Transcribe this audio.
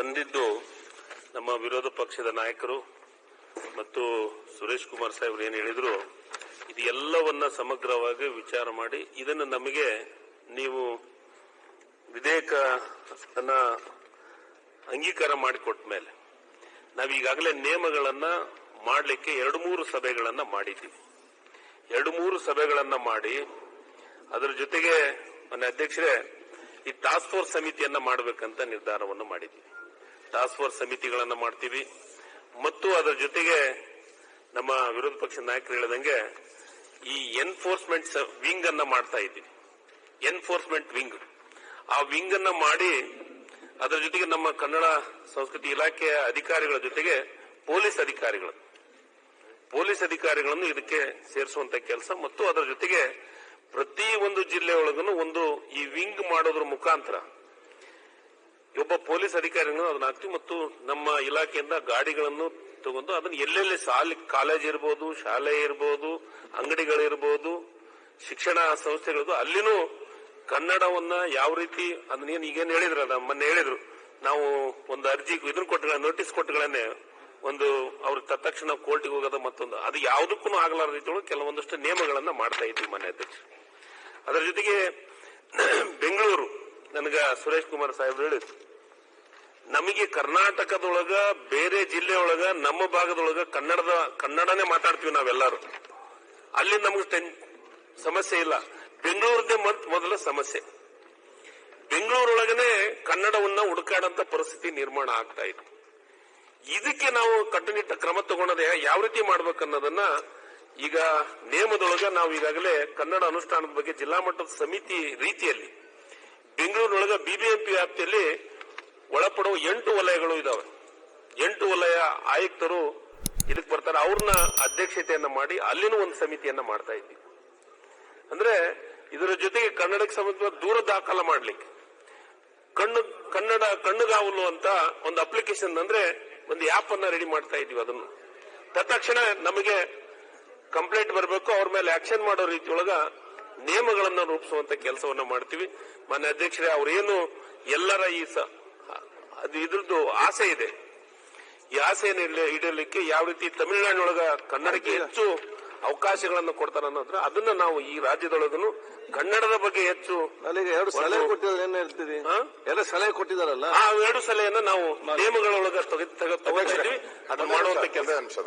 ತಂದಿದ್ದು ನಮ್ಮ ವಿರೋಧ ಪಕ್ಷದ ನಾಯಕರು ಮತ್ತು ಸುರೇಶ್ ಕುಮಾರ್ ಸಾಹೇಬ್ರು ಏನು ಹೇಳಿದ್ರು, ಇದು ಎಲ್ಲವನ್ನ ಸಮಗ್ರವಾಗಿ ವಿಚಾರ ಮಾಡಿ, ಇದನ್ನು ನಮಗೆ ನೀವು ವಿಧೇಯಕ ಅಂಗೀಕಾರ ಮಾಡಿಕೊಟ್ಟ ಮೇಲೆ. ನಾವು ಈಗಾಗಲೇ ನಿಯಮಗಳನ್ನ ಮಾಡಲಿಕ್ಕೆ ಎರಡು ಮೂರು ಸಭೆಗಳನ್ನ ಮಾಡಿದ್ದೀವಿ. ಎರಡು ಮೂರು ಸಭೆಗಳನ್ನ ಮಾಡಿ, ಅದರ ಜೊತೆಗೆ ಮನೆ ಅಧ್ಯಕ್ಷರೇ ಈ ಟಾಸ್ಕ್ ಫೋರ್ಸ್ ಸಮಿತಿಯನ್ನ ಮಾಡಬೇಕಂತ ನಿರ್ಧಾರವನ್ನು ಮಾಡಿದ್ವಿ. ಟಾಸ್ಕ್ ಫೋರ್ಸ್ ಸಮಿತಿಗಳನ್ನ ಮಾಡ್ತೀವಿ. ಮತ್ತು ಅದರ ಜೊತೆಗೆ ನಮ್ಮ ವಿರೋಧ ಪಕ್ಷದ ನಾಯಕರು ಹೇಳಿದಂಗೆ ಈ ಎನ್ಫೋರ್ಸ್ಮೆಂಟ್ ವಿಂಗ್ ಅನ್ನ ಮಾಡ್ತಾ ಇದ್ದೀವಿ. ಎನ್ಫೋರ್ಸ್ಮೆಂಟ್ ವಿಂಗ್ ಆ ವಿಂಗ್ ಅನ್ನ ಮಾಡಿ ಅದರ ಜೊತೆಗೆ ನಮ್ಮ ಕನ್ನಡ ಸಂಸ್ಕೃತಿ ಇಲಾಖೆಯ ಅಧಿಕಾರಿಗಳ ಜೊತೆಗೆ ಪೊಲೀಸ್ ಅಧಿಕಾರಿಗಳು. ಪೊಲೀಸ್ ಅಧಿಕಾರಿಗಳನ್ನು ಇದಕ್ಕೆ ಸೇರಿಸುವಂತ ಕೆಲಸ. ಮತ್ತು ಅದರ ಜೊತೆಗೆ ಒಂದು ಜಿಲ್ಲೆ ಒಳಗೂ ಒಂದು ಈ ವಿಂಗ್ ಮಾಡೋದ್ರ ಮುಖಾಂತರ ಒಬ್ಬ ಪೊಲೀಸ್ ಅಧಿಕಾರಿಗಳನ್ನು ಅದನ್ನ ಹಾಕ್ತಿವಿ ಮತ್ತು ನಮ್ಮ ಇಲಾಖೆಯಿಂದ ಗಾಡಿಗಳನ್ನು ತಗೊಂಡು ಅದನ್ನ ಎಲ್ಲೆಲ್ಲಿ ಸಾಲಿ ಕಾಲೇಜ್ ಇರ್ಬೋದು, ಶಾಲೆ ಇರ್ಬೋದು ಅಂಗಡಿಗಳಿರ್ಬೋದು ಶಿಕ್ಷಣ ಸಂಸ್ಥೆಗಳದು ಅಲ್ಲಿನೂ ಕನ್ನಡವನ್ನ ಯಾವ ರೀತಿ ಅದನ್ನೇನು ಈಗೇನು ಹೇಳಿದ್ರಲ್ಲ ಮೊನ್ನೆ ಹೇಳಿದ್ರು. ನಾವು ಒಂದು ಅರ್ಜಿ ಇದನ್ನ ಕೊಟ್ಟ ನೋಟಿಸ್ ಕೊಟ್ಟಗಳನ್ನೇ ಒಂದು ಅವ್ರ ತತ್ಕ್ಷಣ ಕೋರ್ಟಿಗೆ ಹೋಗೋದ ಮತ್ತೊಂದು. ಅದು ಯಾವುದಕ್ಕೂ ಆಗಲಾರ ರೀತಿಯೊಳಗೆ ಕೆಲವೊಂದಷ್ಟು ನಿಯಮಗಳನ್ನ ಮಾಡ್ತಾ ಇದ್ವಿ ಮನೆ ಅಧ್ಯಕ್ಷ ಅದರ ಜೊತೆಗೆ ಬೆಂಗಳೂರು, ನನಗ ಸುರೇಶ್ ಕುಮಾರ್ ಸಾಹೇಬ್ ಹೇಳಿದ್ರು. ನಮಗೆ ಕರ್ನಾಟಕದೊಳಗ, ಬೇರೆ ಜಿಲ್ಲೆಯೊಳಗ, ನಮ್ಮ ಭಾಗದೊಳಗ ಕನ್ನಡದ, ಕನ್ನಡನೇ ಮಾತಾಡ್ತೀವಿ ನಾವೆಲ್ಲರೂ. ಅಲ್ಲಿ ನಮಗೆ ಸಮಸ್ಯೆ ಇಲ್ಲ. ಬೆಂಗಳೂರದೇ ಮತ್ ಮೊದಲ ಸಮಸ್ಯೆ. ಬೆಂಗಳೂರೊಳಗನೆ ಕನ್ನಡವನ್ನ ಹುಡುಕಾಡಂತ ಪರಿಸ್ಥಿತಿ ನಿರ್ಮಾಣ ಆಗ್ತಾ ಇತ್ತು ಇದಕ್ಕೆ ನಾವು ಕಟ್ಟುನಿಟ್ಟ ಕ್ರಮ ತಗೊಂಡದೆ ಯಾವ ರೀತಿ ಮಾಡ್ಬೇಕನ್ನೋದನ್ನ ಈಗ ನೇಮದೊಳಗ ನಾವು ಈಗಾಗಲೇ ಕನ್ನಡ ಅನುಷ್ಠಾನದ ಬಗ್ಗೆ ಜಿಲ್ಲಾ ಮಟ್ಟದ ಸಮಿತಿ ರೀತಿಯಲ್ಲಿ ಬೆಂಗಳೂರಿನೊಳಗ ಬಿಬಿಎಂಪಿ ವ್ಯಾಪ್ತಿಯಲ್ಲಿ ಒಳಪಡುವ ಎಂಟು ವಲಯಗಳು ಇದಾವೆ. ಎಂಟು ವಲಯ ಆಯುಕ್ತರು ಇದಕ್ಕೆ ಬರ್ತಾರೆ. ಅವ್ರನ್ನ ಅಧ್ಯಕ್ಷತೆಯನ್ನ ಮಾಡಿ ಅಲ್ಲಿನೂ ಒಂದು ಸಮಿತಿಯನ್ನ ಮಾಡ್ತಾ ಇದ್ವಿ. ಅಂದ್ರೆ ಇದರ ಜೊತೆಗೆ ಕನ್ನಡಕ್ಕೆ ಸಂಬಂಧ ದೂರ ದಾಖಲ ಮಾಡ್ಲಿಕ್ಕೆ. ಕಣ್ಣು, ಕನ್ನಡ ಕಣ್ಣುಗಾವಲು ಅಂತ ಒಂದು ಅಪ್ಲಿಕೇಶನ್ ಅಂದ್ರೆ ಒಂದು ಆಪ್ ಅನ್ನ ರೆಡಿ ಮಾಡ್ತಾ ಇದೀವಿ ಅದನ್ನು. ತತ್ಕ್ಷಣ ನಮಗೆ ಕಂಪ್ಲೇಂಟ್ ಬರಬೇಕು ಅವ್ರ ಮೇಲೆ ಆಕ್ಷನ್ ಮಾಡೋ ರೀತಿಯೊಳಗ ನಿಯಮಗಳನ್ನ ರೂಪಿಸುವಂತ ಕೆಲಸವನ್ನ ಮಾಡ್ತೀವಿ. ಮಾನ್ಯ ಅಧ್ಯಕ್ಷರೇ ಅವ್ರೇನು ಎಲ್ಲರ ಈ ಅದು ಇದ್ರದ್ದು ಆಸೆ ಇದೆ. ಈ ಆಸೆಯನ್ನು ಇಡಲಿಕ್ಕೆ ಈಡೇರಲಿಕ್ಕೆ ಯಾವ ರೀತಿ ತಮಿಳುನಾಡಿನೊಳಗ ಕನ್ನಡಕ್ಕೆ ಹೆಚ್ಚು ಅವಕಾಶಗಳನ್ನು ಕೊಡ್ತಾರ ಅನ್ನೋದ್ರ ಅದನ್ನ ನಾವು ಈ ರಾಜ್ಯದೊಳಗನು ಕನ್ನಡದ ಬಗ್ಗೆ ಹೆಚ್ಚು ಎರಡು ಸಲಹೆ ಕೊಟ್ಟಿದ್ರೆ ಎರಡು ಸಲಹೆ ಕೊಟ್ಟಿದಾರಲ್ಲ ಆ ಎರಡು ಸಲಹೆಯನ್ನ ನಾವು ನಿಯಮಗಳೊಳಗ ತಗೊಂಡಿದ್ವಿ ಅದನ್ನ ಮಾಡುವಂತ ಕೆಲಸ. ನಿಮಿಷ